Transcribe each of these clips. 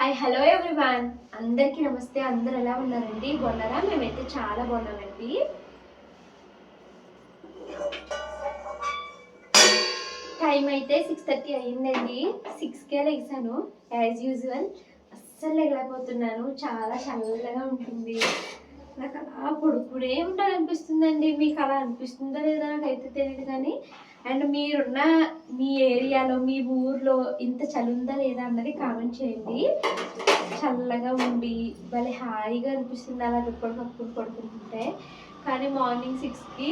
Hi hello everyone అందరికీ నమస్తే. అందరు ఎలా ఉన్నారండి? బాగున్నారా? మేమైతే చాలా బాగున్నామండి. టైం అయితే సిక్స్ థర్టీ అయ్యిందండి. సిక్స్కే లేసాను. యాజ్ యూజువల్ అస్సలు లేకపోతున్నాను చాలా చల్లగా ఉంటుంది. నాకు అలా పడుకునే ఉండాలనిపిస్తుందండి. మీకు అలా అనిపిస్తుందో లేదో నాకైతే తెలియదు కానీ అండ్ మీరున్న మీ ఏరియాలో మీ ఊర్లో ఇంత చలి ఉందా లేదా అన్నది కామెంట్ చేయండి. చల్లగా ఉండి భలే హాయిగా అనిపిస్తుంది అలా దుప్పటి కప్పుకుని పడుకుంటుంటే. కానీ మార్నింగ్ సిక్స్కి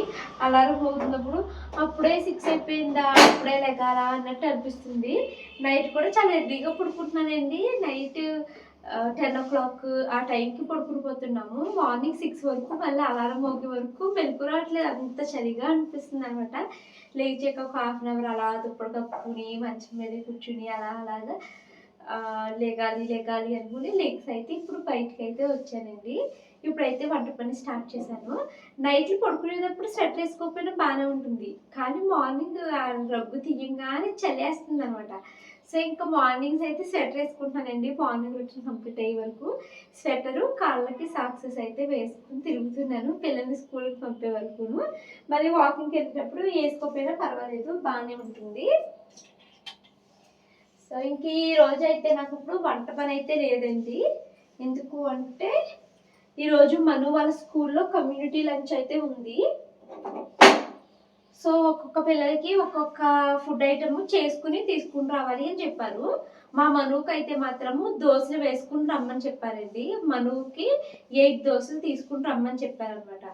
అలారం అవుతున్నప్పుడు అప్పుడే సిక్స్ అయిపోయిందా అప్పుడే లెగాలా అన్నట్టు అనిపిస్తుంది. నైట్ కూడా చాలా ఎర్లీగా పడుకుంటున్నానండి. నైట్ టెన్ ఓ క్లాక్ ఆ టైంకి పడుకుని పోతున్నాము మార్నింగ్ సిక్స్ వరకు మళ్ళీ అలారం మోగే వరకు మెలకు రావట్లేదు. అంత చలిగా అనిపిస్తుంది అనమాట లేచాక ఒక హాఫ్ అన్ అవర్ అలా దుప్పటి కప్పుకుని మంచం మీద కూర్చుని అలా అలాగా లెగాలి లేగాలి లేగాలి అనుకుని లెగ్స్ అయితే ఇప్పుడు బయటకు అయితే వచ్చానండి. ఇప్పుడైతే వంట పని స్టార్ట్ చేశాను. నైట్లు పడుకునేటప్పుడు స్వెటర్ వేసుకోకపోయినా బాగానే ఉంటుంది. కానీ మార్నింగ్ రబ్బు రగ్గు తీయంగానే చలేస్తుంది అనమాట సో ఇంకా మార్నింగ్స్ అయితే స్వెటర్ వేసుకుంటానండి. మార్నింగ్ వచ్చిన కంప్లీట్ అయ్యే వరకు స్వెటరు కాళ్ళకి సాక్సెస్ అయితే వేసుకుని తిరుగుతున్నాను. పిల్లల్ని స్కూల్కి పంపే వరకును. మరి వాకింగ్కి వెళ్ళేటప్పుడు వేసుకోకపోయినా పర్వాలేదు బాగానే ఉంటుంది. సో ఇంక ఈ రోజు అయితే నాకు ఇప్పుడు వంట పని అయితే లేదండి. ఎందుకు అంటే ఈరోజు మను వాళ్ళ స్కూల్లో కమ్యూనిటీ లంచ్ అయితే ఉంది. సో ఒక్కొక్క పిల్లలకి ఒక్కొక్క ఫుడ్ ఐటమ్ చేసుకుని తీసుకుని రావాలి అని చెప్పారు. మా మనువుకి అయితే మాత్రము దోశలు వేసుకుని రమ్మని చెప్పారండి. మనువుకి ఎయిట్ దోశలు తీసుకుని రమ్మని చెప్పారనమాట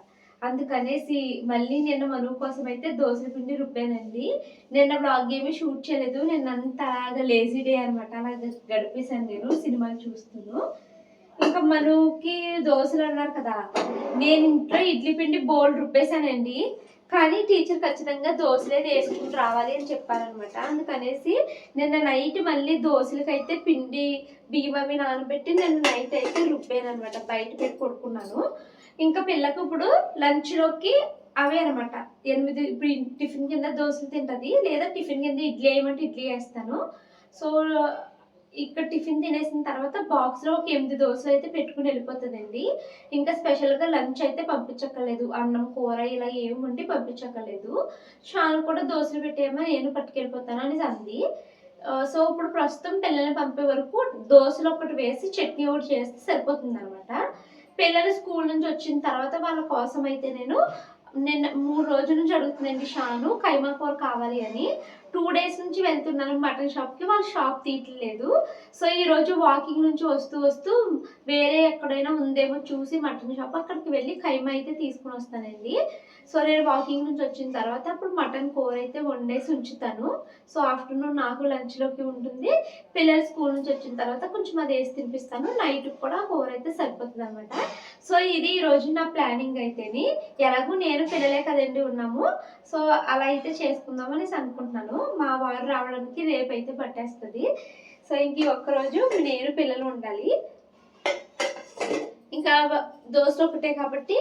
అందుకనేసి మళ్ళీ నిన్న మనువు కోసం అయితే దోశల పిండి రుబ్బానండి. నిన్న బ్లాగ్ ఏమీ షూట్ చేయలేదు. నిన్న అంతా అలాగా లేజీ డే అనమాట అలాగ గడిపేశాను నేను సినిమాలు చూస్తున్నాను ఇంకా మనుకి దోశలు అన్నారు కదా. నేను ఇంట్లో ఇడ్లీ పిండి బోల్డ్ రుబ్బేశానండి. కానీ టీచర్ ఖచ్చితంగా దోశలే వేసుకుని రావాలి అని చెప్పారనమాట అందుకనేసి నిన్న నైట్ మళ్ళీ దోశలకి అయితే పిండి బియ్యం అవి నానబెట్టి నేను నైట్ అయితే రుబ్బానమాట బయట పెట్టి కొడుకున్నాను ఇంకా పిల్లకు ఇప్పుడు లంచ్లోకి అవే అనమాట ఎనిమిది ఇప్పుడు టిఫిన్ కింద దోశలు తింటుంది లేదా టిఫిన్ కింద ఇడ్లీ వేయమంటే ఇడ్లీ వేస్తాను సో ఇక్కడ టిఫిన్ తినేసిన తర్వాత బాక్స్లో ఒక ఎనిమిది దోశలు అయితే పెట్టుకుని వెళ్ళిపోతుందండి. ఇంకా స్పెషల్గా లంచ్ అయితే పంపించక్కర్లేదు. అన్నం కూర ఇలా ఏమి ఉండి పంపించక్కర్లేదు. షాను కూడా దోశలు పెట్టేయమని నేను పట్టుకెళ్ళిపోతాను అనేసి అంది. సో ఇప్పుడు ప్రస్తుతం పిల్లల్ని పంపే వరకు దోశలు ఒకటి వేసి చట్నీ ఒకటి చేస్తే సరిపోతుంది అనమాట పిల్లలు స్కూల్ నుంచి వచ్చిన తర్వాత వాళ్ళ కోసం అయితే నేను నిన్న మూడు రోజుల నుంచి అడుగుతుందండి షాను కైమా కూర కావాలి అని. టూ డేస్ నుంచి వెళ్తున్నాను మటన్ షాప్కి వాళ్ళు షాప్ తీయట్లేదు. సో ఈ రోజు వాకింగ్ నుంచి వస్తూ వస్తూ వేరే ఎక్కడైనా ఉందేమో చూసి మటన్ షాప్ అక్కడికి వెళ్ళి కైమా అయితే తీసుకుని వస్తానండి. సో నేను వాకింగ్ నుంచి వచ్చిన తర్వాత అప్పుడు మటన్ కూర అయితే వండేసి ఉంచుతాను. సో ఆఫ్టర్నూన్ నాకు లంచ్లోకి ఉంటుంది. పిల్లలు స్కూల్ నుంచి వచ్చిన తర్వాత కొంచెం అది వేసి తినిపిస్తాను. నైట్ కూడా కూర అయితే సరిపోతుంది అనమాట సో ఇది ఈరోజు నా ప్లానింగ్ అయితేని. ఎలాగూ నేను పిల్లలే కదండి ఉన్నాము. సో అలా అయితే చేసుకుందామని అనుకుంటున్నాను. మా వారు రావడానికి రేపు అయితే పట్టేస్తుంది. సో ఇంక ఒక్కరోజు నేను పిల్లలు ఉండాలి. ఇంకా దోశ ఒకటే కాబట్టి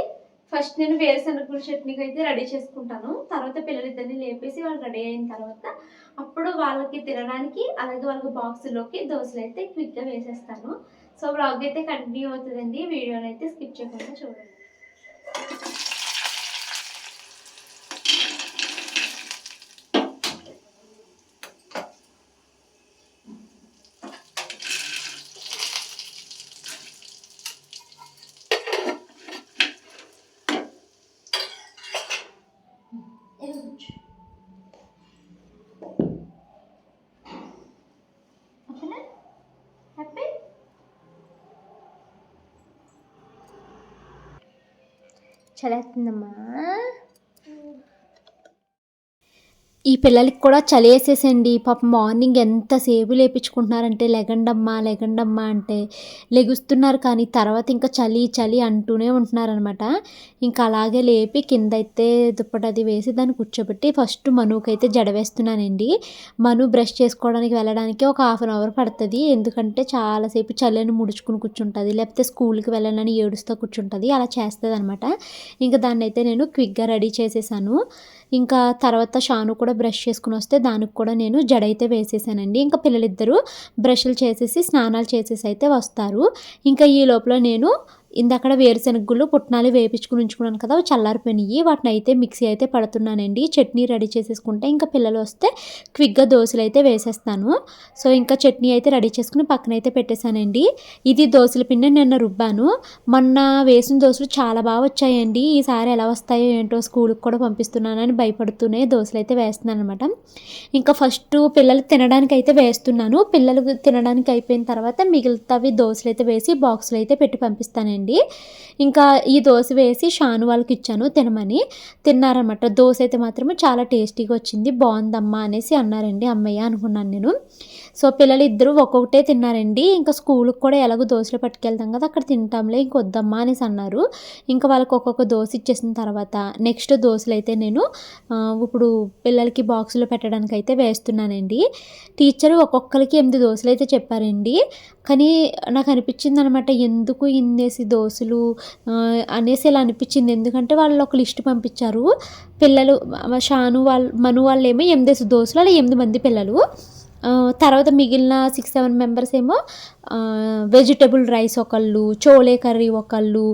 ఫస్ట్ నేను వేరుశనగ చట్నీకి అయితే రెడీ చేసుకుంటాను. తర్వాత పిల్లలిద్దరిని లేపేసి వాళ్ళు రెడీ అయిన తర్వాత అప్పుడు వాళ్ళకి తినడానికి అలాగే వాళ్ళకి బాక్సులోకి దోశలు అయితే క్విక్గా వేసేస్తాను. సో బ్లాగ్ అయితే కంటిన్యూ అవుతుందండి. వీడియోని అయితే స్కిప్ చేయకుండా చూడండి. చలేస్తుందమ్మా ఈ పిల్లలకి కూడా చలి వేసేసండి పాప మార్నింగ్ ఎంతసేపు లేపించుకుంటున్నారంటే లెగండమ్మా లెగండమ్మా అంటే లెగుస్తున్నారు. కానీ తర్వాత ఇంకా చలి చలి అంటూనే ఉంటున్నారనమాట. ఇంకా అలాగే లేపి కింద అయితే దుప్పటి అది వేసి దాన్ని కూర్చోబెట్టి ఫస్ట్ మనుకైతే జడ వేస్తున్నానండి. మను బ్రష్ చేసుకోవడానికి వెళ్ళడానికి ఒక హాఫ్ అన్ అవర్ పడుతుంది. ఎందుకంటే చాలాసేపు చలిని ముడుచుకుని కూర్చుంటుంది. లేకపోతే స్కూల్కి వెళ్ళాలని ఏడుస్తూ కూర్చుంటుంది. అలా చేస్తుంది అనమాట ఇంకా దాన్ని అయితే నేను క్విక్గా రెడీ చేసేసాను. ఇంకా తర్వాత షాను కూడా బ్రష్ చేసుకుని వస్తే దానికి కూడా నేను జడ అయితే వేసేసానండి. ఇంకా పిల్లలిద్దరూ బ్రష్లు చేసేసి స్నానాలు చేసేసి అయితే వస్తారు. ఇంకా ఈ లోపల నేను ఇందక్కడ వేరుశనగుళ్ళు పుట్నాలు వేపించుకుని ఉంచుకున్నాను కదా అవి చల్లారిపోయినాయి. వాటిని అయితే మిక్సీ అయితే పడుతున్నానండి. చట్నీ రెడీ చేసేసుకుంటే ఇంకా పిల్లలు వస్తే క్విక్గా దోశలు అయితే వేసేస్తాను. సో ఇంకా చట్నీ అయితే రెడీ చేసుకుని పక్కన అయితే పెట్టేశానండి. ఇది దోశల పిండి నిన్న రుబ్బాను. మొన్న వేసిన దోశలు చాలా బాగా వచ్చాయండి. ఈసారి ఎలా వస్తాయో ఏంటో స్కూల్కి కూడా పంపిస్తున్నానని భయపడుతూనే దోశలు అయితే వేస్తున్నాను అనమాట ఇంకా ఫస్ట్ పిల్లలు తినడానికి అయితే వేస్తున్నాను. పిల్లలు తినడానికి అయిపోయిన తర్వాత మిగతావి దోశలు అయితే వేసి బాక్సులు అయితే పెట్టి పంపిస్తానండి. ఇంకా ఈ దోశ వేసి షాను వాళ్ళకి ఇచ్చాను తినమని. తిన్నారన్నమాట. దోశ అయితే మాత్రమే చాలా టేస్టీగా వచ్చింది. బాగుందమ్మా అనేసి అన్నారండి అమ్మయ్య అనుకున్నాను నేను. సో పిల్లలు ఇద్దరు ఒక్కొక్కటే తిన్నారండి. ఇంకా స్కూల్కి కూడా ఎలాగో దోశలు పట్టుకెళ్తాం కదా అక్కడ తింటాంలే ఇంక వద్దమ్మా అనేసి అన్నారు. ఇంకా వాళ్ళకి ఒక్కొక్క దోశ ఇచ్చేసిన తర్వాత నెక్స్ట్ దోశలు అయితే నేను ఇప్పుడు పిల్లలకి బాక్సులో పెట్టడానికి అయితే వేస్తున్నానండి. టీచర్ ఒక్కొక్కరికి ఎనిమిది దోశలు అయితే చెప్పారండి. కానీ నాకు అనిపించింది అనమాట ఎందుకు ఇన్నేసి దోశలు అనేసి ఇలా అనిపించింది. ఎందుకంటే వాళ్ళు ఒక లిస్ట్ పంపించారు. పిల్లలు షాను వాళ్ళు మను వాళ్ళు ఏమో ఎనిమిదేసి దోశలు అలా ఎనిమిది మంది పిల్లలు. తర్వాత మిగిలిన సిక్స్ సెవెన్ మెంబర్స్ ఏమో వెజిటబుల్ రైస్ ఒకళ్ళు చోలే కర్రీ ఒకళ్ళు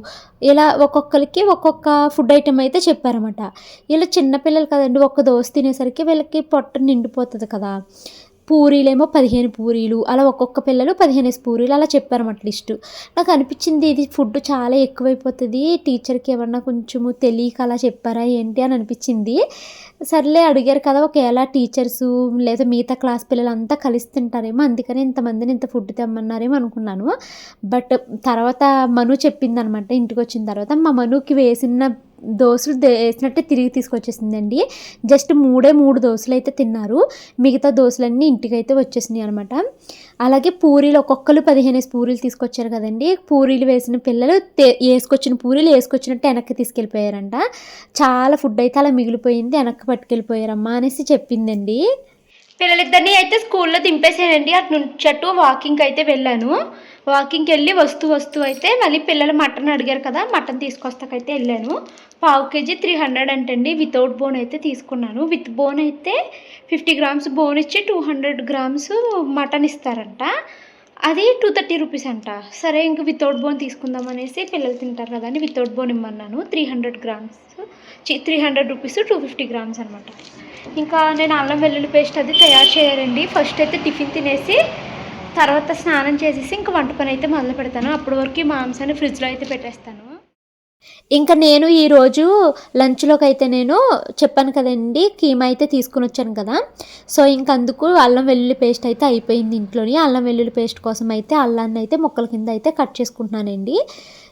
ఇలా ఒక్కొక్కరికి ఒక్కొక్క ఫుడ్ ఐటెం అయితే చెప్పారన్నమాట. ఇలా చిన్నపిల్లలు కదండి ఒక్క దోశ తినేసరికి వీళ్ళకి పొట్ట నిండిపోతుంది కదా. పూరీలేమో పదిహేను పూరీలు అలా ఒక్కొక్క పిల్లలు పదిహేను పూరీలు అలా చెప్పారన్నమాట లిస్టు. నాకు అనిపించింది ఇది ఫుడ్ చాలా ఎక్కువైపోతుంది టీచర్కి ఏమన్నా కొంచెము తెలియక అలా చెప్పారా ఏంటి అని అనిపించింది. సర్లే అడిగారు కదా ఒకవేళ టీచర్స్ లేదా మిగతా క్లాస్ పిల్లలు అంతా కలిసి తింటారేమో అందుకని ఇంతమందిని ఇంత ఫుడ్ తెమ్మన్నారేమో అనుకున్నాను. బట్ తర్వాత మను చెప్పింది అనమాట ఇంటికి వచ్చిన తర్వాత మా మనుకి వేసిన దోశలు వేసినట్టే తిరిగి తీసుకొచ్చేసిందండి. జస్ట్ మూడే మూడు దోశలు అయితే తిన్నారు మిగతా దోశలన్నీ ఇంటికి అయితే వచ్చేసినాయి అనమాట అలాగే పూరీలు ఒక్కొక్కరు పదిహేను పూరీలు తీసుకొచ్చారు కదండి. పూరీలు వేసిన పిల్లలు వేసుకొచ్చిన పూరీలు వేసుకొచ్చినట్టు వెనక్కి తీసుకెళ్ళిపోయారంట. చాలా ఫుడ్ అయితే అలా మిగిలిపోయింది వెనక్కి పట్టుకెళ్ళిపోయారమ్మా అనేసి చెప్పిందండి. పిల్లలిద్దరిని అయితే స్కూల్లో దింపేసానండి అటు నుంచి అటు వాకింగ్కి అయితే వెళ్ళాను. వాకింగ్కి వెళ్ళి వస్తూ వస్తూ అయితే మళ్ళీ పిల్లలు మటన్ అడిగారు కదా మటన్ తీసుకొస్తాకైతే వెళ్ళాను. పావు కేజీ త్రీ హండ్రెడ్ అంటండి. వితౌట్ బోన్ అయితే తీసుకున్నాను. విత్ బోన్ అయితే ఫిఫ్టీ గ్రామ్స్. బోన్ ఇచ్చి టూ హండ్రెడ్ గ్రామ్స్ మటన్ ఇస్తారంట. అది టూ థర్టీ రూపీస్ అంట. సరే ఇంక వితౌట్ బోన్ తీసుకుందాం అనేసి పిల్లలు తింటారు కదా అని without bone ఇమ్మన్నాను. Three hundred grams. Three hundred rupees two fifty grams అనమాట. ఇంకా నేను అల్లం వెల్లుల్లి పేస్ట్ అది తయారు చేయాలండి. ఫస్ట్ అయితే టిఫిన్ తినేసి తర్వాత స్నానం చేసేసి ఇంకా వంట పని అయితే మొదలు పెడతాను. అప్పటి వరకు మాంసాన్ని ఫ్రిడ్జ్లో అయితే పెట్టేస్తాను. ఇంకా నేను ఈరోజు లంచ్లోకి అయితే నేను చెప్పాను కదండి కీమా అయితే తీసుకుని వచ్చాను కదా. సో ఇంక అందుకు అల్లం వెల్లుల్లి పేస్ట్ అయితే అయిపోయింది ఇంట్లోని. అల్లం వెల్లుల్లి పేస్ట్ కోసం అయితే అల్లాన్ని అయితే ముక్కల కింద అయితే కట్ చేసుకుంటున్నానండి.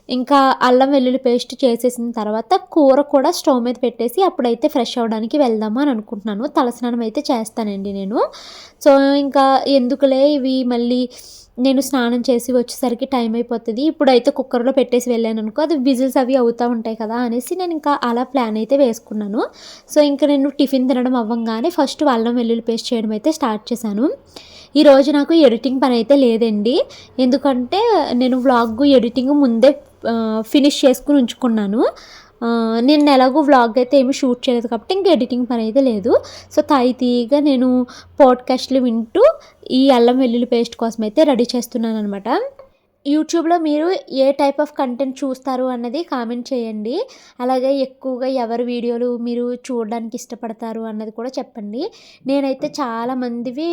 ఇంకా అల్లం వెల్లుల్లి పేస్ట్ చేసేసిన తర్వాత కూర కూడా స్టవ్ మీద పెట్టేసి అప్పుడైతే ఫ్రెష్ అవ్వడానికి వెళ్దామా అని అనుకుంటున్నాను. తలస్నానం అయితే చేస్తానండి నేను. సో ఇంకా ఎందుకులే ఇవి మళ్ళీ నేను స్నానం చేసి వచ్చేసరికి టైం అయిపోతుంది. ఇప్పుడైతే కుక్కర్లో పెట్టేసి వెళ్ళాను అనుకో అది విజిల్స్ అవి అవుతూ ఉంటాయి కదా అనేసి నేను ఇంకా అలా ప్లాన్ అయితే వేసుకున్నాను. సో ఇంకా నేను టిఫిన్ తినడం అవ్వంగానే ఫస్ట్ అల్లం వెల్లుల్లి పేస్ట్ చేయడం అయితే స్టార్ట్ చేశాను. ఈరోజు నాకు ఎడిటింగ్ పని అయితే లేదండి. ఎందుకంటే నేను వ్లాగ్ ఎడిటింగ్ ముందే ఫినిష్ చేసుకుని ఉంచుకున్నాను. నేను ఎలాగో వ్లాగ్ అయితే ఏమి షూట్ చేయలేదు కాబట్టి ఇంకా ఎడిటింగ్ పని అయితే లేదు. సో తాయితీగా నేను పాడ్కాస్ట్లు వింటూ ఈ అల్లం వెల్లుల్లి పేస్ట్ కోసం అయితే రెడీ చేస్తున్నాను అనమాట యూట్యూబ్లో మీరు ఏ టైప్ ఆఫ్ కంటెంట్ చూస్తారు అన్నది కామెంట్ చేయండి. అలాగే ఎక్కువగా ఎవరి వీడియోలు మీరు చూడడానికి ఇష్టపడతారు అన్నది కూడా చెప్పండి. నేనైతే చాలా మందివి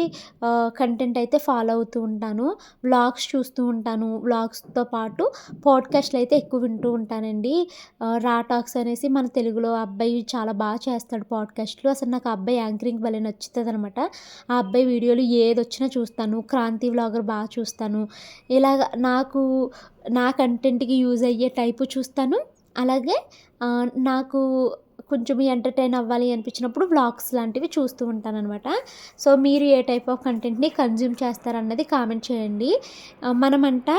కంటెంట్ అయితే ఫాలో అవుతూ ఉంటాను. వ్లాగ్స్ చూస్తూ ఉంటాను. వ్లాగ్స్తో పాటు పాడ్కాస్ట్లు అయితే ఎక్కువ వింటూ ఉంటానండి. రాటాక్స్ రా టాక్స్ అనేసి మన తెలుగులో ఆ అబ్బాయి చాలా బాగా చేస్తాడు పాడ్కాస్ట్లు. అసలు నాకు అబ్బాయి యాంకరింగ్ భలే నచ్చుతుంది అనమాట ఆ అబ్బాయి వీడియోలు ఏది వచ్చినా చూస్తాను. క్రాంతి వ్లాగర్ బాగా చూస్తాను. ఇలాగ నాకు నా కంటెంట్కి యూజ్ అయ్యే టైపు చూస్తాను. అలాగే నాకు కొంచెం ఎంటర్టైన్ అవ్వాలి అనిపించినప్పుడు వ్లాగ్స్ లాంటివి చూస్తూ ఉంటాను అనమాట సో మీరు ఏ టైప్ ఆఫ్ కంటెంట్ని కన్జ్యూమ్ చేస్తారన్నది కామెంట్ చేయండి. మనమంట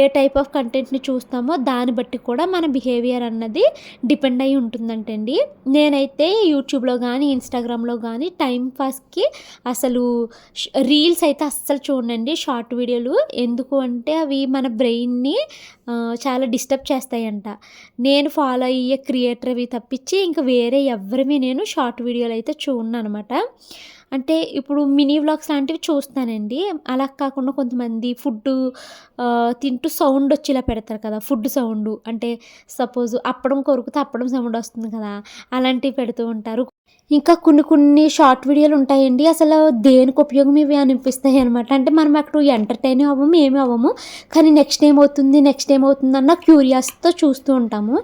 ఏ టైప్ ఆఫ్ కంటెంట్ని చూస్తామో దాన్ని బట్టి కూడా మన బిహేవియర్ అన్నది డిపెండ్ అయి ఉంటుందంటండి. నేనైతే యూట్యూబ్లో కానీ ఇన్స్టాగ్రామ్లో కానీ టైం పాస్కి అసలు రీల్స్ అయితే అస్సలు చూడండి షార్ట్ వీడియోలు ఎందుకు అంటే అవి మన బ్రెయిన్ని చాలా డిస్టర్బ్ చేస్తాయంట. నేను ఫాలో అయ్యే క్రియేటర్ అవి తప్పించి ఇంకా వేరే ఎవరివి నేను షార్ట్ వీడియోలు అయితే చూడను అనమాట అంటే ఇప్పుడు మినీ వ్లాగ్స్ లాంటివి చూస్తానండి. అలా కాకుండా కొంతమంది ఫుడ్ తింటూ సౌండ్ వచ్చేలా పెడతారు కదా ఫుడ్ సౌండ్. అంటే సపోజ్ అప్పడం కొరుకుతే అప్పడం సౌండ్ వస్తుంది కదా అలాంటివి పెడుతూ ఉంటారు. ఇంకా కొన్ని కొన్ని షార్ట్ వీడియోలు ఉంటాయండి. అసలు దేనికి ఉపయోగం ఇవి అనిపిస్తాయి అనమాట అంటే మనం అక్కడ ఎంటర్టైన్ అవ్వము ఏమి అవ్వము. కానీ నెక్స్ట్ ఏమవుతుంది నెక్స్ట్ ఏమవుతుంది అన్న క్యూరియాస్తో చూస్తూ ఉంటాము.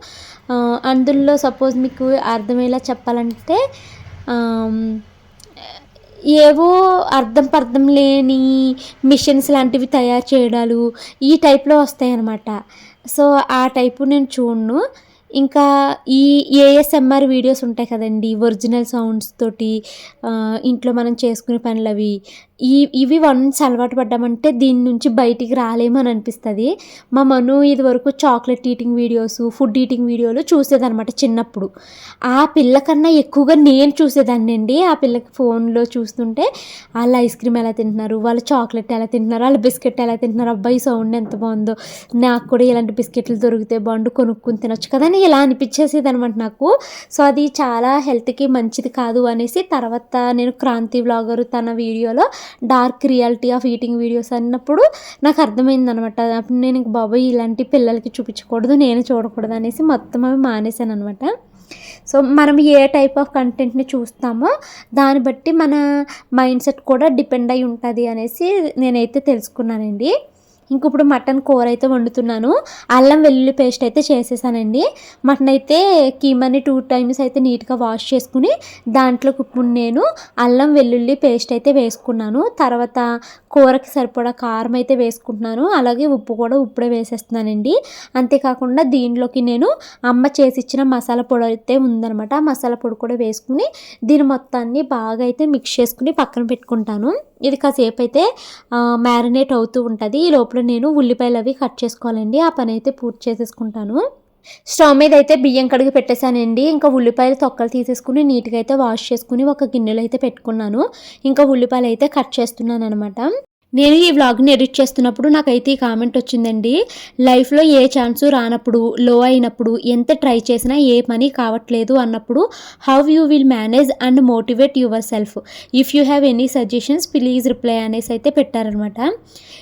అందులో సపోజ్ మీకు అర్థమయ్యేలా చెప్పాలంటే ఏవో అర్థం పర్థం లేని మిషన్స్ లాంటివి తయారు చేయడాలు ఈ టైప్లో వస్తాయి అన్నమాట సో ఆ టైపు నేను చూడను. ఇంకా ఈ ఏఎస్ఎంఆర్ వీడియోస్ ఉంటాయి కదండి ఒరిజినల్ సౌండ్స్ తోటి ఇంట్లో మనం చేసుకునే పనులు అవి ఈ ఇవి వన్స్ అలవాటు పడ్డామంటే దీని నుంచి బయటికి రాలేమని అనిపిస్తుంది. మా మను ఇది వరకు chocolate eating videos food eating వీడియోలు చూసేదనమాట చిన్నప్పుడు. ఆ పిల్ల కన్నా ఎక్కువగా నేను చూసేదాన్ని అండి. ఆ పిల్లకి ఫోన్లో చూస్తుంటే వాళ్ళు ఐస్ క్రీమ్ ఎలా తింటున్నారు వాళ్ళ చాక్లెట్ ఎలా తింటున్నారు వాళ్ళ బిస్కెట్ ఎలా తింటున్నారు అబ్బాయి సౌండ్ ఎంత బాగుందో నాకు కూడా ఇలాంటి బిస్కెట్లు దొరికితే బాగుండు కొనుక్కుని తినొచ్చు కదా అని ఇలా అనిపించేసేది అనమాట నాకు. సో అది చాలా హెల్త్కి మంచిది కాదు అనేసి తర్వాత నేను క్రాంతి బ్లాగర్ తన వీడియోలో dark reality of eating videos అన్నప్పుడు నాకు అర్థమైంది అనమాట అప్పుడు నేను ఇంక బాబాయ్ ఇలాంటి పిల్లలకి చూపించకూడదు నేను చూడకూడదు అనేసి మొత్తం అవి మానేశాను అనమాట సో మనం ఏ టైప్ ఆఫ్ కంటెంట్ని చూస్తామో దాన్ని బట్టి మన మైండ్ సెట్ కూడా డిపెండ్ అయి ఉంటుంది అనేసి నేనైతే తెలుసుకున్నానండి. ఇంక ఇప్పుడు మటన్ కూర అయితే వండుతున్నాను. అల్లం వెల్లుల్లి పేస్ట్ అయితే చేసేసానండి. మటన్ అయితే కీమాని టూ టైమ్స్ అయితే నీట్గా వాష్ చేసుకుని దాంట్లోకి ఇప్పుడు నేను అల్లం వెల్లుల్లి పేస్ట్ అయితే వేసుకున్నాను. తర్వాత కూరకి సరిపడా కారం అయితే వేసుకుంటున్నాను. అలాగే ఉప్పు కూడా ఉప్పుడే వేసేస్తున్నానండి. అంతేకాకుండా దీనిలోకి నేను అమ్మ చేసి ఇచ్చిన మసాలా పొడి అయితే ఉందనమాట మసాలా పొడి కూడా వేసుకుని దీని మొత్తాన్ని బాగా అయితే మిక్స్ చేసుకుని పక్కన పెట్టుకుంటాను. ఇది కాసేపు అయితే మ్యారినేట్ అవుతూ ఉంటుంది. ఈ అప్పుడు నేను ఉల్లిపాయలు అవి కట్ చేసుకోవాలండి. ఆ పని అయితే పూర్తి చేసేసుకుంటాను. స్టవ్ మీద అయితే బియ్యం కడిగి పెట్టేశానండి. ఇంకా ఉల్లిపాయలు తొక్కలు తీసేసుకుని నీట్గా అయితే వాష్ చేసుకుని ఒక గిన్నెలో అయితే పెట్టుకున్నాను. ఇంకా ఉల్లిపాయలు అయితే కట్ చేస్తున్నాను అనమాట నేను ఈ వ్లాగ్ని ఎడిట్ చేస్తున్నప్పుడు నాకైతే ఈ కామెంట్ వచ్చిందండి. లైఫ్లో ఏ ఛాన్సు రానప్పుడు లో అయినప్పుడు ఎంత ట్రై చేసినా ఏ పని కావట్లేదు అన్నప్పుడు how you will manage and motivate yourself if you have any suggestions please reply అనేసి అయితే పెట్టారనమాట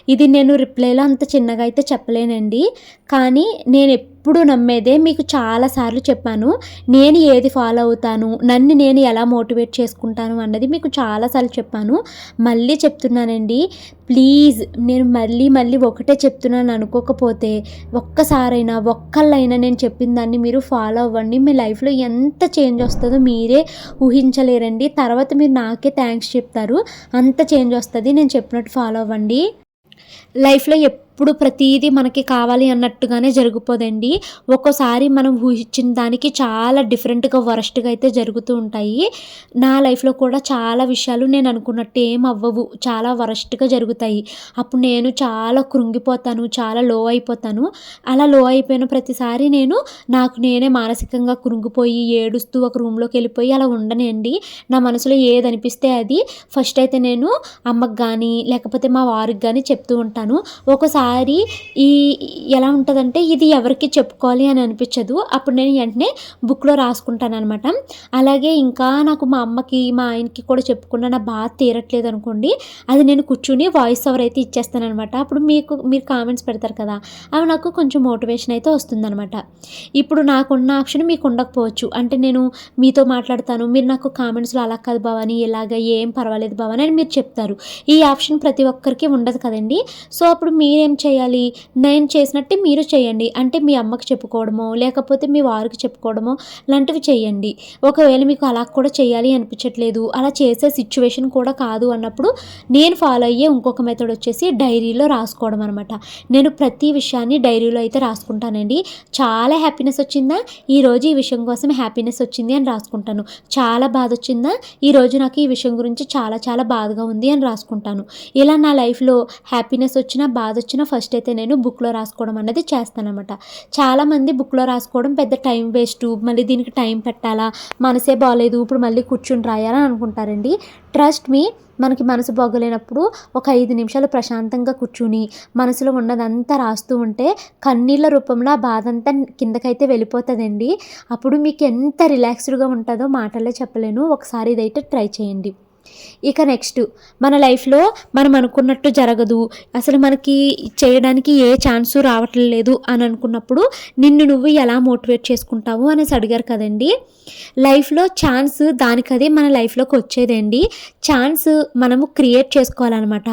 ఇది నేను రిప్లైలో అంత చిన్నగా అయితే చెప్పలేనండి. కానీ నేను ఎప్పుడు నమ్మేదే. మీకు చాలాసార్లు చెప్పాను నేను ఏది ఫాలో అవుతాను నన్ను నేను ఎలా మోటివేట్ చేసుకుంటాను అన్నది మీకు చాలాసార్లు చెప్పాను. మళ్ళీ చెప్తున్నానండి ప్లీజ్ నేను మళ్ళీ మళ్ళీ ఒకటే చెప్తున్నాను అనుకోకపోతే ఒక్కసారైనా ఒక్కళ్ళైనా నేను చెప్పిన దాన్ని మీరు ఫాలో అవ్వండి. మీ లైఫ్లో ఎంత చేంజ్ వస్తుందో మీరే ఊహించలేరండి. తర్వాత మీరు నాకే థ్యాంక్స్ చెప్తారు. అంత చేంజ్ వస్తుంది. నేను చెప్పినట్టు ఫాలో అవ్వండి. లైఫ్లో ఎప్పుడు ప్రతిదీ మనకి కావాలి అన్నట్టుగానే జరిగిపోదండి. ఒక్కోసారి మనం ఊహించిన దానికి చాలా డిఫరెంట్గా వరస్ట్గా అయితే జరుగుతూ ఉంటాయి. నా లైఫ్లో కూడా చాలా విషయాలు నేను అనుకున్నట్టు ఏం అవ్వవు. చాలా వరస్ట్గా జరుగుతాయి. అప్పుడు నేను చాలా కృంగిపోతాను చాలా లో అయిపోతాను. అలా లో అయిపోయిన ప్రతిసారి నేను నాకు నేనే మానసికంగా కృంగిపోయి ఏడుస్తూ ఒక రూమ్లోకి వెళ్ళిపోయి అలా ఉండనండి నా మనసులో ఏది అనిపిస్తే అది. ఫస్ట్ అయితే నేను అమ్మకి కానీ లేకపోతే మా వారికి కానీ చెప్తూ ఉంటాను. ఒకసారి ఈ ఎలా ఉంటుందంటే ఇది ఎవరికి చెప్పుకోవాలి అని అనిపించదు. అప్పుడు నేను వెంటనే బుక్లో రాసుకుంటాను అనమాట అలాగే ఇంకా నాకు మా అమ్మకి మా ఆయనకి కూడా చెప్పుకున్న నా బాధ తీరట్లేదు అనుకోండి అది నేను కూర్చుని వాయిస్ ఓవర్ అయితే ఇచ్చేస్తాను అనమాట అప్పుడు మీకు మీరు కామెంట్స్ పెడతారు కదా అవి నాకు కొంచెం మోటివేషన్ అయితే వస్తుందన్నమాట. ఇప్పుడు నాకున్న ఆప్షన్ మీకు ఉండకపోవచ్చు. అంటే నేను మీతో మాట్లాడతాను మీరు నాకు కామెంట్స్లో అలా కాదు భవాని ఇలాగ ఏం పర్వాలేదు భవాని అని మీరు చెప్తారు. ఈ ఆప్షన్ ప్రతి ఒక్కరికి ఉండదు కదండి. సో అప్పుడు మీరేం చేయాలి? నేను చేసినట్టే మీరు చేయండి. అంటే మీ అమ్మకి చెప్పుకోవడమో లేకపోతే మీ వారికి చెప్పుకోవడమో లాంటివి చేయండి. ఒకవేళ మీకు అలా కూడా చేయాలి అనిపించట్లేదు అలా చేసే సిచ్యువేషన్ కూడా కాదు అన్నప్పుడు నేను ఫాలో అయ్యే ఇంకొక మెథడ్ వచ్చేసి డైరీలో రాసుకోవడం అనమాట నేను ప్రతి విషయాన్ని డైరీలో అయితే రాసుకుంటానండి. చాలా హ్యాపీనెస్ వచ్చిందా? ఈరోజు ఈ విషయం కోసం హ్యాపీనెస్ వచ్చింది అని రాసుకుంటాను. చాలా బాధ వచ్చిందా? ఈరోజు నాకు ఈ విషయం గురించి చాలా చాలా బాధగా ఉంది అని రాసుకుంటాను. ఇలా నా లైఫ్లో హ్యాపీనెస్ వచ్చినా బాధ వచ్చినా వచ్చినా ఫస్ట్ అయితే నేను బుక్లో రాసుకోవడం అన్నది చేస్తానమాట చాలామంది బుక్లో రాసుకోవడం పెద్ద టైం వేస్ట్ మళ్ళీ దీనికి టైం పెట్టాలా మనసే బాగాలేదు ఇప్పుడు మళ్ళీ కూర్చుని రాయాలని అనుకుంటారండి. ట్రస్ట్ మీ మనకి మనసు బాగోలేనప్పుడు ఒక ఐదు నిమిషాలు ప్రశాంతంగా కూర్చుని మనసులో ఉన్నదంతా రాస్తూ ఉంటే కన్నీళ్ళ రూపంలో ఆ బాధ అంతా కిందకైతే వెళ్ళిపోతుందండి. అప్పుడు మీకు ఎంత రిలాక్స్డ్గా ఉంటుందో మాటల్లో చెప్పలేను. ఒకసారి ఇదైతే ట్రై చేయండి. ఇక నెక్స్ట్ మన లైఫ్లో మనం అనుకున్నట్టు జరగదు. అసలు మనకి చేయడానికి ఏ ఛాన్సు రావట్లేదు అని అనుకున్నప్పుడు నిన్ను నువ్వు ఎలా మోటివేట్ చేసుకుంటావు అనేసి అడిగారు కదండి. లైఫ్లో ఛాన్స్ దానికదే మన లైఫ్లోకి వచ్చేదండి ఛాన్స్ మనము క్రియేట్ చేసుకోవాలన్నమాట.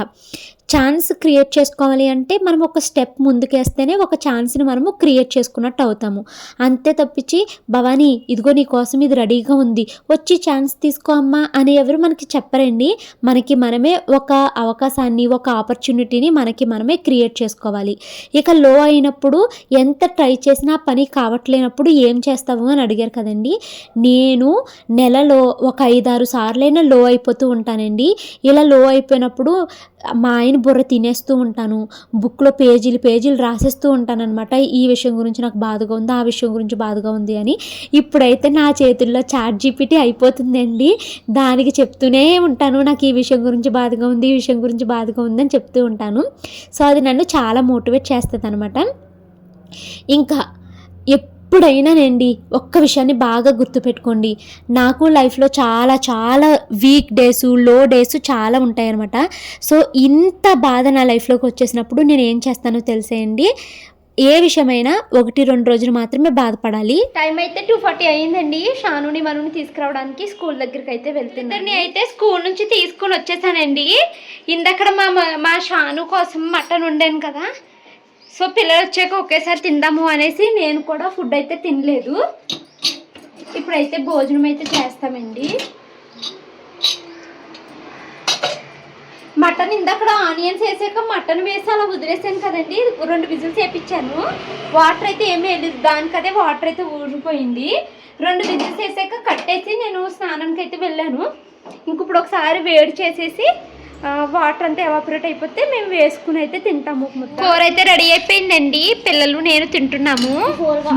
ఛాన్స్ క్రియేట్ చేసుకోవాలి అంటే మనం ఒక స్టెప్ ముందుకేస్తేనే ఒక ఛాన్స్ని మనము క్రియేట్ చేసుకున్నట్టు అవుతాము. అంతే తప్పించి భవానీ ఇదిగో నీ కోసం ఇది రెడీగా ఉంది. వచ్చి ఛాన్స్ తీసుకో అమ్మా అని ఎవరు మనకి చెప్పరండి. మనకి మనమే ఒక అవకాశాన్ని ఒక ఆపర్చునిటీని మనకి మనమే క్రియేట్ చేసుకోవాలి. ఇక లో అయినప్పుడు ఎంత ట్రై చేసినా పని కావట్లేనప్పుడు ఏం చేస్తావు అని అడిగారు కదండి. నేను నెలలో ఒక ఐదారు సార్లైనా లో అయిపోతూ ఉంటానండి. ఇలా లో అయిపోయినప్పుడు మా ఆయన బుర్ర తినేస్తూ ఉంటాను. బుక్లో పేజీలు పేజీలు రాసేస్తూ ఉంటాను అనమాట ఈ విషయం గురించి నాకు బాధగా ఉంది? ఆ విషయం గురించి బాధగా ఉంది అని. ఇప్పుడైతే నా చేతుల్లో చాట్ జీపీటీ అయిపోతుందండి. దానికి చెప్తూనే ఉంటాను. నాకు ఈ విషయం గురించి బాధగా ఉంది ఈ విషయం గురించి బాధగా ఉంది అని చెప్తూ ఉంటాను. సో అది నన్ను చాలా మోటివేట్ చేస్తుంది అనమాట ఇంకా ఎప్పుడైనానండి ఒక్క విషయాన్ని బాగా గుర్తుపెట్టుకోండి. నాకు లైఫ్లో చాలా చాలా వీక్ డేస్లో డేస్ చాలా ఉంటాయి అనమాట సో ఇంత బాధ నా లైఫ్లోకి వచ్చేసినప్పుడు నేను ఏం చేస్తానో తెలిసేయండి ఏ విషయమైనా ఒకటి రెండు రోజులు మాత్రమే బాధపడాలి. టైం అయితే టూ ఫార్టీ అయిందండి. షానుని మనుని తీసుకురావడానికి స్కూల్ దగ్గరికి అయితే వెళ్తున్నాను అయితే స్కూల్ నుంచి తీసుకుని వచ్చేసానండి. ఇందక్కడ మా మా- మా షాను కోసం మటన్ వండాను కదా. సో పిల్లలు వచ్చాక ఒకేసారి తిందాము అనేసి నేను కూడా ఫుడ్ అయితే తినలేదు. ఇప్పుడైతే భోజనం అయితే చేస్తామండి. మటన్ ఇందాక ఆనియన్స్ వేసాక మటన్ వేసి అలా వదిలేసాను కదండి. రెండు విజిల్స్ వేపించాను వాటర్ అయితే ఏమీ వేయలేదు. దానికదే వాటర్ అయితే ఊరిపోయింది. రెండు విజిల్స్ వేసాక కట్టేసి నేను స్నానానికి అయితే వెళ్ళాను. ఇంక ఇప్పుడు ఒకసారి వేడి చేసేసి వాటర్ అంతా ఎవాపరేట్ అయిపోతే మేము వేసుకుని అయితే తింటాము కూర అయితే రెడీ అయిపోయిందండి. పిల్లలు నేను తింటున్నాము.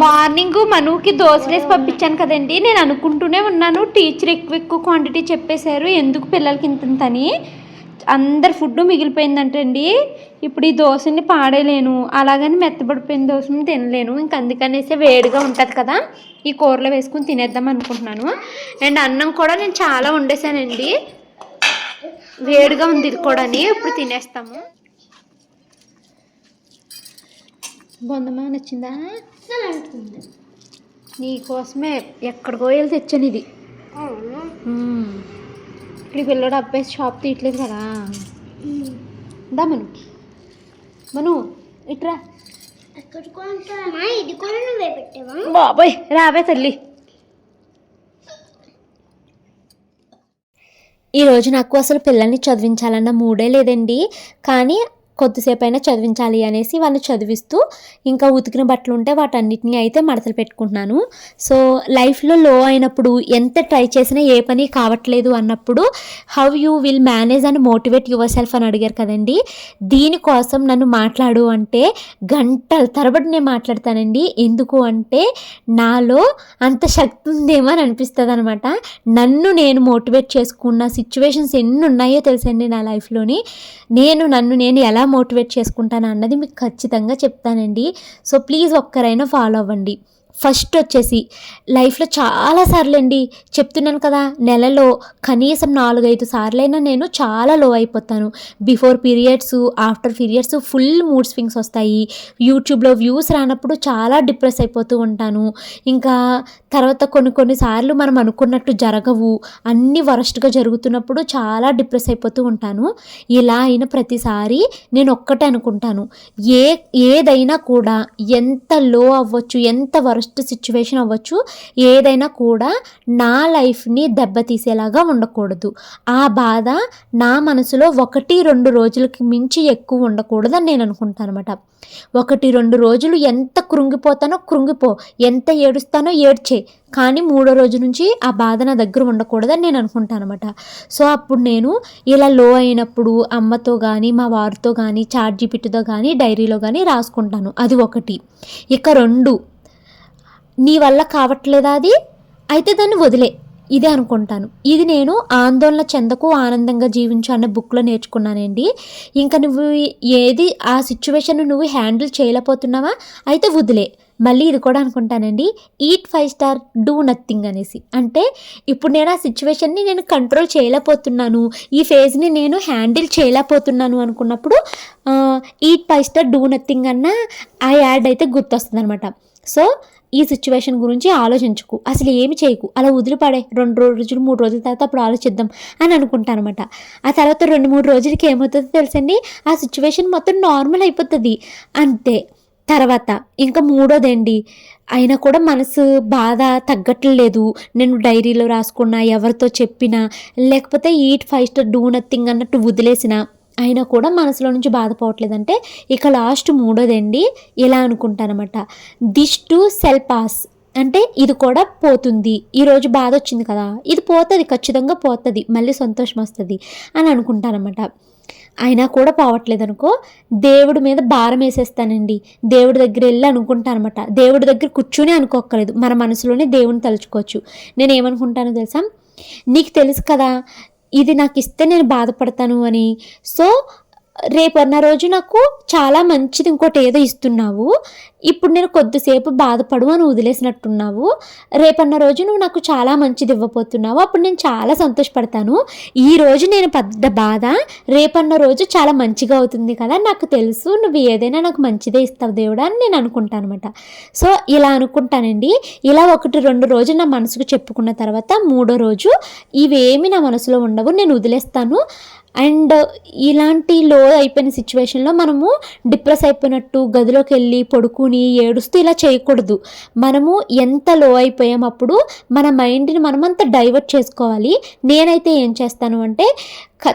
మార్నింగ్ మనుకి దోశలు వేసి పంపించాను కదండి. నేను అనుకుంటూనే ఉన్నాను. టీచర్ ఎక్కువ ఎక్కువ క్వాంటిటీ చెప్పేశారు. ఎందుకు పిల్లలకి ఇంతని అందరు ఫుడ్ మిగిలిపోయిందంటండి. ఇప్పుడు ఈ దోశని పాడేయలేను. అలాగని మెత్తబడిపోయిన దోశని తినలేను. ఇంక అందుకనేసి వేడిగా ఉంటుంది కదా. ఈ కూరలో వేసుకుని తినేద్దాం అనుకుంటున్నాను. అండ్ అన్నం కూడా నేను చాలా వండేసానండి వేడిగా ఉంది ఇది కూడా ఇప్పుడు తినేస్తాము. బొందమా నచ్చిందా? నీకోసమే ఎక్కడికో వెళ్ళి తెచ్చాను ఇది. ఇప్పుడు పిల్లడు అబ్బాయి షాప్ తీయట్లేదు కదా. దా మను మను ఇట్రా బాబాయ్ రావే తల్లి. ఈరోజు నాకు అసలు పిల్లల్ని చదివించాలన్న మూడే లేదండి. కానీ కొద్దిసేపు అయినా చదివించాలి అనేసి వాళ్ళని చదివిస్తూ ఇంకా ఉతికిన బట్టలు ఉంటే వాటన్నిటిని అయితే మడతలు పెట్టుకుంటున్నాను. సో లైఫ్లో లో అయినప్పుడు ఎంత ట్రై చేసినా ఏ పని కావట్లేదు అన్నప్పుడు how you will manage and motivate yourself అని అడిగారు కదండి. దీనికోసం నన్ను మాట్లాడు అంటే గంటల తరబడి నేను మాట్లాడతానండి. ఎందుకు అంటే నాలో అంత శక్తి ఉందేమో అని అనిపిస్తుంది అనమాట నన్ను నేను మోటివేట్ చేసుకున్న సిచ్యువేషన్స్ ఎన్ని ఉన్నాయో తెలుసండి నా లైఫ్లోని. నేను నన్ను నేను ఎలా మోటివేట్ చేసుకుంటాను అన్నది మీకు ఖచ్చితంగా చెప్తానండి. సో ప్లీజ్ ఒక్కరైనా ఫాలో అవ్వండి. ఫస్ట్ వచ్చేసి లైఫ్లో చాలా సార్లండి చెప్తున్నాను కదా నెలలో కనీసం నాలుగైదు సార్లైనా నేను చాలా లో అయిపోతాను. Before periods after periods full mood swings వస్తాయి. యూట్యూబ్లో వ్యూస్ రానప్పుడు చాలా డిప్రెస్ అయిపోతూ ఉంటాను. ఇంకా తర్వాత కొన్ని కొన్నిసార్లు మనం అనుకున్నట్టు జరగవు. అన్నీ వరస్ట్గా జరుగుతున్నప్పుడు చాలా డిప్రెస్ అయిపోతూ ఉంటాను. ఇలా అయిన ప్రతిసారి నేను ఒక్కటే అనుకుంటాను. ఏ ఏదైనా కూడా ఎంత లో అవ్వచ్చు ఎంత వరస్ట్ వరస్ట్ సిచ్యువేషన్ అవ్వచ్చు. ఏదైనా కూడా నా లైఫ్ని దెబ్బతీసేలాగా ఉండకూడదు. ఆ బాధ నా మనసులో ఒకటి రెండు రోజులకి మించి ఎక్కువ ఉండకూడదని నేను అనుకుంటాను అనమాట ఒకటి రెండు రోజులు ఎంత కృంగిపోతానో కృంగిపో. ఎంత ఏడుస్తానో ఏడ్చే. కానీ మూడో రోజు నుంచి ఆ బాధ నా దగ్గర ఉండకూడదని నేను అనుకుంటాను అనమాట సో అప్పుడు నేను ఇలా లో అయినప్పుడు అమ్మతో కానీ మా వారితో కానీ చాట్ జీపీటీతో కానీ డైరీలో కానీ రాసుకుంటాను. అది ఒకటి. ఇక రెండు నీ వల్ల కావట్లేదా అది? అయితే దాన్ని వదిలే. ఇదే అనుకుంటాను. ఇది నేను ఆందోళన చెందకు ఆనందంగా జీవించు అన్న బుక్లో నేర్చుకున్నానండి. ఇంకా నువ్వు ఏది ఆ సిచ్యువేషన్ నువ్వు హ్యాండిల్ చేయలేకపోతున్నావా? అయితే వదిలే. మళ్ళీ ఇది కూడా అనుకుంటానండి eat five star do nothing అనేసి. అంటే ఇప్పుడు నేను ఆ సిచ్యువేషన్ని నేను కంట్రోల్ చేయలేకపోతున్నాను ఈ ఫేజ్ని నేను హ్యాండిల్ చేయలేకపోతున్నాను అనుకున్నప్పుడు eat five star do nothing అన్న ఆ యాడ్ అయితే గుర్తొస్తుంది అనమాట సో ఈ సిచ్యువేషన్ గురించి ఆలోచించుకు. అసలు ఏమి చేయకు. అలా వదిలిపడే రెండు రోజులు మూడు రోజుల తర్వాత అప్పుడు ఆలోచిద్దాం అని అనుకుంటాను అనమాట ఆ తర్వాత రెండు మూడు రోజులకి ఏమవుతుందో తెలుసండి? ఆ సిచ్యువేషన్ మొత్తం నార్మల్ అయిపోతుంది. అంతే. తర్వాత ఇంకా మూడోదండి అయినా కూడా మనసు బాధ తగ్గట్లేదు నేను డైరీలో రాసుకున్నా ఎవరితో చెప్పినా లేకపోతే eat five star do nothing అన్నట్టు వదిలేసిన అయినా కూడా మనసులో నుంచి బాధపోవట్లేదంటే ఇక లాస్ట్ మూడోదండి. ఇలా అనుకుంటానమాట. This too shall pass. అంటే ఇది కూడా పోతుంది. ఈరోజు బాధ వచ్చింది కదా ఇది పోతుంది ఖచ్చితంగా పోతుంది మళ్ళీ సంతోషం వస్తుంది అని అనుకుంటానమాట. అయినా కూడా పోవట్లేదు అనుకో దేవుడి మీద భారం వేసేస్తానండి. దేవుడి దగ్గర వెళ్ళి అనుకుంటానమాట దేవుడి దగ్గర కూర్చుని అనుకోక్కర్లేదు. మన మనసులోనే దేవుని తలుచుకోవచ్చు. నేను ఏమనుకుంటానో తెలుసా? నీకు తెలుసు కదా ఇది నాకు ఇస్తే నేను బాధపడతాను అని. సో రేపన్న రోజు నాకు చాలా మంచిది ఇంకోటి ఏదో ఇస్తున్నావు. ఇప్పుడు నేను కొద్దిసేపు బాధపడు అని వదిలేసినట్టున్నావు. రేపన్న రోజు నువ్వు నాకు చాలా మంచిది ఇవ్వబోతున్నావు. అప్పుడు నేను చాలా సంతోషపడతాను. ఈ రోజు నేను పెద్ద బాధ రేపన్న రోజు చాలా మంచిగా అవుతుంది కదా నాకు తెలుసు. నువ్వు ఏదైనా నాకు మంచిదే ఇస్తావు దేవుడా అని నేను అనుకుంటాను అనమాట సో ఇలా అనుకుంటానండి. ఇలా ఒకటి రెండు రోజులు నా మనసుకు చెప్పుకున్న తర్వాత మూడో రోజు ఇవేమి నా మనసులో ఉండవు నేను వదిలేస్తాను. అండ్ ఇలాంటి లో అయిపోయిన సిచ్యువేషన్లో మనము డిప్రెస్ అయిపోయినట్టు గదిలోకి వెళ్ళి పడుకుని ఏడుస్తూ ఇలా చేయకూడదు. మనము ఎంత లో అయిపోయాం అప్పుడు మన మైండ్ని మనమంతా డైవర్ట్ చేసుకోవాలి. నేనైతే ఏం చేస్తాను అంటే క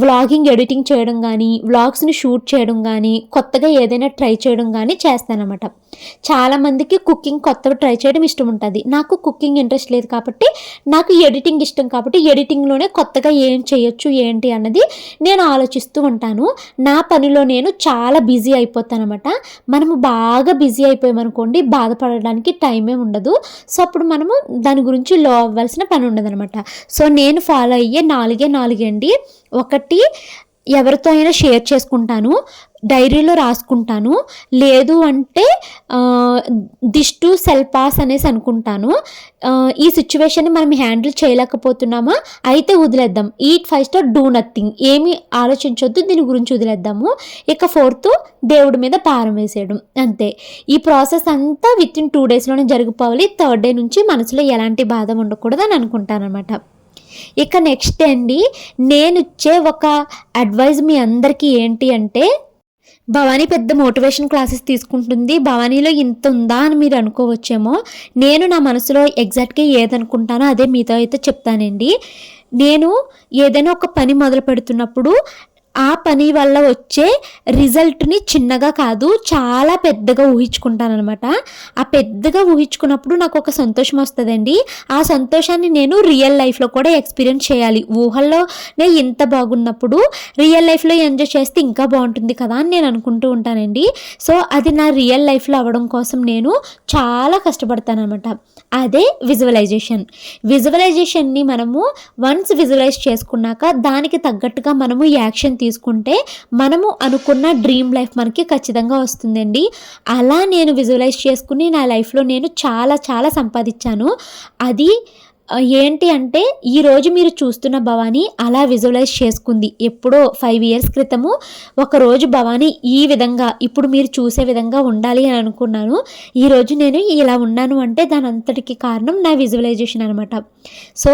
వ్లాగింగ్ ఎడిటింగ్ చేయడం కానీ వ్లాగ్స్ని షూట్ చేయడం కానీ కొత్తగా ఏదైనా ట్రై చేయడం కానీ చేస్తానమాట చాలామందికి కుకింగ్ కొత్తగా ట్రై చేయడం ఇష్టం ఉంటుంది. నాకు కుకింగ్ ఇంట్రెస్ట్ లేదు కాబట్టి నాకు ఎడిటింగ్ ఇష్టం కాబట్టి ఎడిటింగ్లోనే కొత్తగా ఏం చేయొచ్చు ఏంటి అన్నది నేను ఆలోచిస్తూ ఉంటాను. నా పనిలో నేను చాలా బిజీ అయిపోతానమాట మనము బాగా బిజీ అయిపోయామనుకోండి బాధపడడానికి టైమే ఉండదు. సో అప్పుడు మనము దాని గురించి లో అవ్వాల్సిన పని ఉండదనమాట సో నేను ఫాలో అయ్యే నాలుగే నాలుగే అండి ఒకటి ఎవరితో అయినా షేర్ చేసుకుంటాను డైరీలో రాసుకుంటాను లేదు అంటే దిష్ టు అనేసి అనుకుంటాను. ఈ సిచ్యువేషన్ని మనం హ్యాండిల్ చేయలేకపోతున్నామా? అయితే వదిలేద్దాం. Eat five star do nothing. ఏమి ఆలోచించొద్దు దీని గురించి వదిలేద్దాము. ఇక ఫోర్త్ దేవుడి మీద పారం వేసేయడం. అంతే. ఈ ప్రాసెస్ అంతా విత్ ఇన్ టూ డేస్లోనే జరిగిపోవాలి. థర్డ్ డే నుంచి మనసులో ఎలాంటి బాధ ఉండకూడదు అని అనుకుంటాను అనమాట ఇక నెక్స్ట్ అండి నేను ఇచ్చే ఒక అడ్వైజ్ మీ అందరికీ ఏంటి అంటే భవానీ పెద్ద మోటివేషన్ క్లాసెస్ తీసుకుంటుంది. భవానీలో ఇంత ఉందా అని మీరు అనుకోవచ్చేమో. నేను నా మనసులో ఎగ్జాక్ట్గా ఏదనుకుంటానో అదే మీతో అయితే చెప్తానండి. నేను ఏదైనా ఒక పని మొదలు పెడుతున్నప్పుడు ఆ పని వల్ల వచ్చే రిజల్ట్ని చిన్నగా కాదు చాలా పెద్దగా ఊహించుకుంటానమాట ఆ పెద్దగా ఊహించుకున్నప్పుడు నాకు ఒక సంతోషం వస్తుందండి. ఆ సంతోషాన్ని నేను రియల్ లైఫ్లో కూడా ఎక్స్పీరియన్స్ చేయాలి. ఊహల్లోనే ఇంత బాగున్నప్పుడు రియల్ లైఫ్లో ఎంజాయ్ చేస్తే ఇంకా బాగుంటుంది కదా అని నేను అనుకుంటూ ఉంటానండి. సో అది నా రియల్ లైఫ్లో అవ్వడం కోసం నేను చాలా కష్టపడతానమాట అదే విజువలైజేషన్ విజువలైజేషన్ని మనము వన్స్ విజువలైజ్ చేసుకున్నాక దానికి తగ్గట్టుగా మనము యాక్షన్ తీసుకుంటే మనము అనుకున్న డ్రీమ్ లైఫ్ మనకి ఖచ్చితంగా వస్తుందండి. అలా నేను విజువలైజ్ చేసుకుని నా లైఫ్లో నేను చాలా చాలా సంపాదించాను. అది ఏంటి అంటే ఈరోజు మీరు చూస్తున్న భవానీ అలా విజువలైజ్ చేసుకుంది. ఎప్పుడో ఫైవ్ ఇయర్స్ క్రితము ఒకరోజు భవానీ ఈ విధంగా ఇప్పుడు మీరు చూసే విధంగా ఉండాలి అని అనుకున్నాను. ఈరోజు నేను ఇలా ఉన్నాను అంటే దాని అంతటికి కారణం నా విజువలైజేషన్ అనమాట సో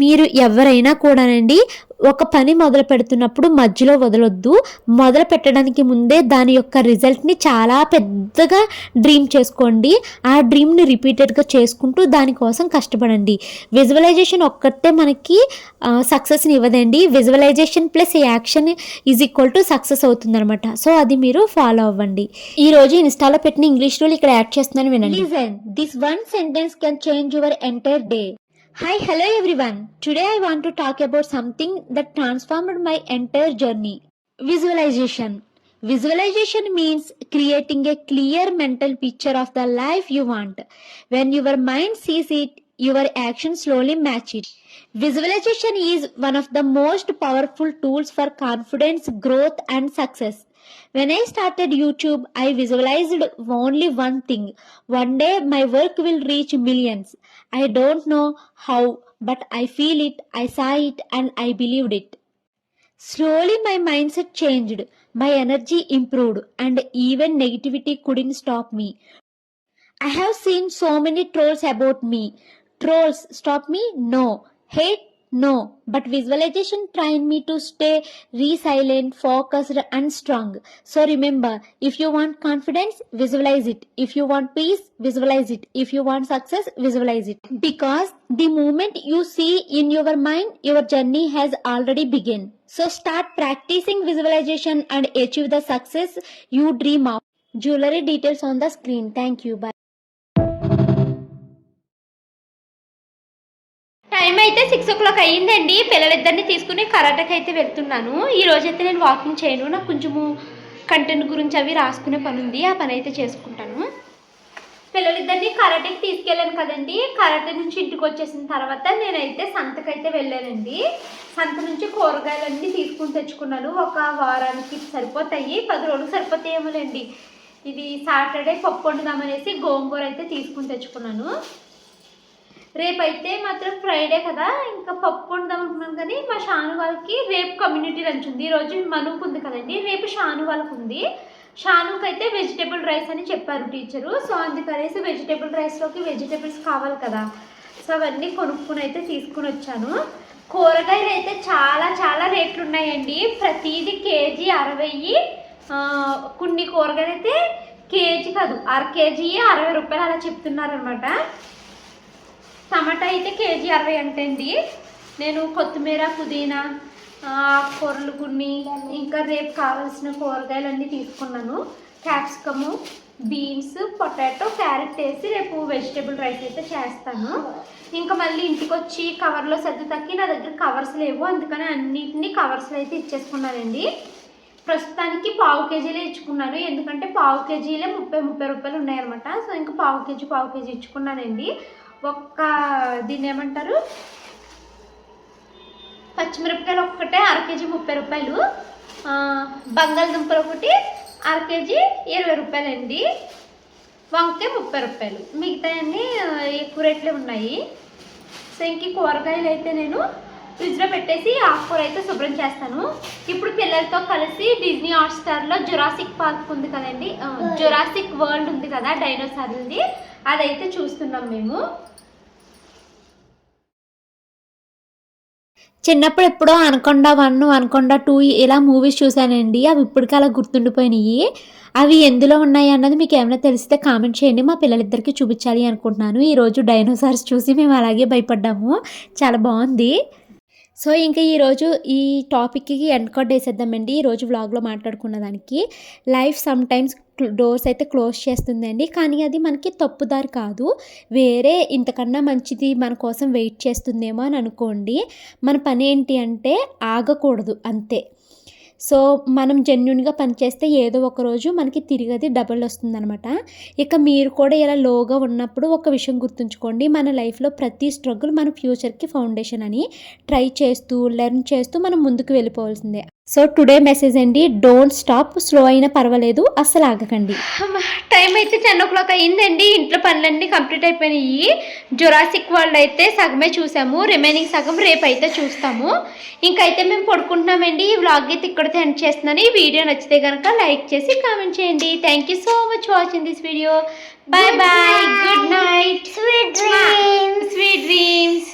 మీరు ఎవరైనా కూడానండి ఒక పని మొదలు పెడుతున్నప్పుడు మధ్యలో వదలొద్దు. మొదలు పెట్టడానికి ముందే దాని యొక్క రిజల్ట్ని చాలా పెద్దగా డ్రీమ్ చేసుకోండి. ఆ డ్రీమ్ని రిపీటెడ్గా చేసుకుంటూ దానికోసం కష్టపడండి. విజువలైజేషన్ ఒక్కటే మనకి సక్సెస్ని ఇవ్వదండి. Visualisation plus action is equal to success అవుతుందనమాట సో అది మీరు ఫాలో అవ్వండి. ఈ రోజు ఇన్స్టాలో పెట్టిన ఇంగ్లీష్ రూల్ ఇక్కడ యాడ్ చేస్తున్నాను వినండి. This one sentence can change your entire day Hi, hello everyone. Today I want to talk about something that transformed my entire journey visualization. Visualization means creating a clear mental picture of the life you want. When your mind sees it, your actions slowly match it. Visualization is one of the most powerful tools for confidence, growth, and success. When I started YouTube, I visualized only one thing. One day my work will reach millions. I don't know how, but I feel it, I saw it, and I believed it. Slowly, my mindset changed, my energy improved, and even negativity couldn't stop me. I have seen so many trolls about me. Trolls stop me? No. Hate? No. But visualization trained me to stay resilient, focused, and strong. So remember, if you want confidence, visualize it. If you want peace, visualize it. If you want success, visualize it. Because the moment you see in your mind, your journey has already begun. So start practicing visualization and achieve the success you dream of. Jewelry details on the screen. Thank you. Bye. Time అయితే six o'clock అయ్యిందండి. పిల్లలిద్దరిని తీసుకుని కరాటకి అయితే వెళ్తున్నాను. ఈ రోజైతే నేను walking చేయను. నాకు కొంచెము కంటెంట్ గురించి అవి రాసుకునే పని ఉంది ఆ పని అయితే చేసుకుంటాను. పిల్లలిద్దరిని కరాటకి తీసుకెళ్ళాను కదండి. కరాటే నుంచి ఇంటికి వచ్చేసిన తర్వాత నేనైతే సంతకైతే వెళ్ళానండి. సంత నుంచి కూరగాయలన్నీ తీసుకుని తెచ్చుకున్నాను. ఒక వారానికి సరిపోతాయి పది రోజులు సరిపోతాయేమోలేండి ఇది సాటర్డే పప్పు వండుదామనేసి గోంగూర అయితే తీసుకుని తెచ్చుకున్నాను. రేపైతే మాత్రం ఫ్రైడే కదా ఇంకా పప్పు వండుదాం అనుకున్నాం కానీ మా షాను వాళ్ళకి రేపు కమ్యూనిటీ లంచ్ ఉంది. ఈరోజు మనుకు ఉంది కదండి రేపు షాను వాళ్ళకు ఉంది. షానుకి అయితే వెజిటేబుల్ రైస్ అని చెప్పారు టీచరు సో అందుకనేసి వెజిటేబుల్ రైస్లోకి వెజిటేబుల్స్ కావాలి కదా. సో అవన్నీ కొనుక్కుని అయితే తీసుకుని వచ్చాను. కూరగాయలు అయితే చాలా చాలా రేట్లు ఉన్నాయండి. ప్రతిదీ కేజీ అరవై కొన్ని కూరగాయలు అయితే కేజీ కాదు అర కేజీ అరవై రూపాయలు అలా చెప్తున్నారనమాట టమాటా అయితే కేజీ అరవై అంటే అండి నేను కొత్తిమీర పుదీనా ఆకుకూరలు కొన్ని ఇంకా రేపు కావాల్సిన కూరగాయలు అన్నీ తీసుకున్నాను. క్యాప్సికము బీన్స్ పొటాటో క్యారెట్ వేసి రేపు వెజిటేబుల్ రైస్ అయితే చేస్తాను. ఇంకా మళ్ళీ ఇంటికి వచ్చి కవర్లో సర్ది తక్కి నా దగ్గర కవర్స్ లేవు. అందుకని అన్నిటినీ కవర్స్లో అయితే ఇచ్చేసుకున్నానండి. ప్రస్తుతానికి పావు కేజీలే ఇచ్చుకున్నాను. ఎందుకంటే పావు కేజీలే ముప్పై ముప్పై రూపాయలు ఉన్నాయన్నమాట. సో ఇంకా పావు కేజీ పావు కేజీ ఇచ్చుకున్నానండి. ఒక్క దీన్ని ఏమంటారు? పచ్చిమిరపకాయలు ఒక్కటే అర కేజీ ముప్పై రూపాయలు. బంగాళదుంపలు ఒకటి అర కేజీ ఇరవై రూపాయలండి. వంకాయ ముప్పై రూపాయలు. మిగతా అన్నీ ఎక్కువ రేట్లే ఉన్నాయి. సో ఇంక కూరగాయలు అయితే నేను ఫ్రిడ్జ్లో పెట్టేసి ఆకుకూర అయితే శుభ్రం చేస్తాను. ఇప్పుడు పిల్లలతో కలిసి డిజ్నీ హాట్స్టార్లో జురాసిక్ పార్క్ ఉంది కదండి? జురాసిక్ వరల్డ్ ఉంది కదా డైనోసార్ ఉంది. అదైతే చూస్తున్నాం మేము. చిన్నప్పుడు ఎప్పుడో అనకొండ వన్ అనకొండ టూ ఇలా మూవీస్ చూశానండి. అవి ఇప్పటికీ అలా గుర్తుండిపోయినాయి. అవి ఎందులో ఉన్నాయి అన్నది మీకు ఏమైనా తెలిస్తే కామెంట్ చేయండి. మా పిల్లలిద్దరికి చూపించాలి అనుకుంటున్నాను. ఈరోజు డైనోసార్స్ చూసి మేము అలాగే భయపడ్డాము. చాలా బాగుంది. సో ఇంకా ఈరోజు ఈ టాపిక్కి ఎండ్ కార్డ్ వేసేద్దామండి. ఈరోజు వ్లాగ్లో మాట్లాడుకున్న దానికి లైఫ్ సమ్ టైమ్స్ డోర్స్ అయితే క్లోజ్ చేస్తుందండి. కానీ అది మనకి తప్పుదారి కాదు. వేరే ఇంతకన్నా మంచిది మన కోసం వెయిట్ చేస్తుందేమో అని అనుకోండి. మన పని ఏంటి అంటే ఆగకూడదు అంతే. సో మనం జెన్యున్గా పనిచేస్తే ఏదో ఒక రోజు మనకి తిరిగి అది డబుల్ వస్తుందనమాట ఇక మీరు కూడా ఇలా లోగా ఉన్నప్పుడు ఒక విషయం గుర్తుంచుకోండి. మన లైఫ్లో ప్రతి స్ట్రగుల్ మన ఫ్యూచర్కి ఫౌండేషన్ అని ట్రై చేస్తూ లెర్న్ చేస్తూ మనం ముందుకు వెళ్ళిపోవాల్సిందే. సో టుడే మెసేజ్ అండి డోంట్ స్టాప్ స్లో అయినా పర్వాలేదు. అస్సలు ఆగకండి. టైం అయితే టెన్ ఓ క్లాక్ అయ్యిందండి ఇంట్లో పనులన్నీ కంప్లీట్ అయిపోయినాయి. జొరాసిక్ వరల్డ్ అయితే సగమే చూసాము. రిమైనింగ్ సగం రేపు అయితే చూస్తాము. ఇంకైతే మేము పడుకుంటున్నామండి. ఈ వ్లాగ్ అయితే ఇక్కడితో ఎండ్ చేస్తున్నాను. ఈ వీడియో నచ్చితే కనుక లైక్ చేసి కామెంట్ చేయండి. Thank you so much watching this video bye bye good night Sweet dreams. Sweet dreams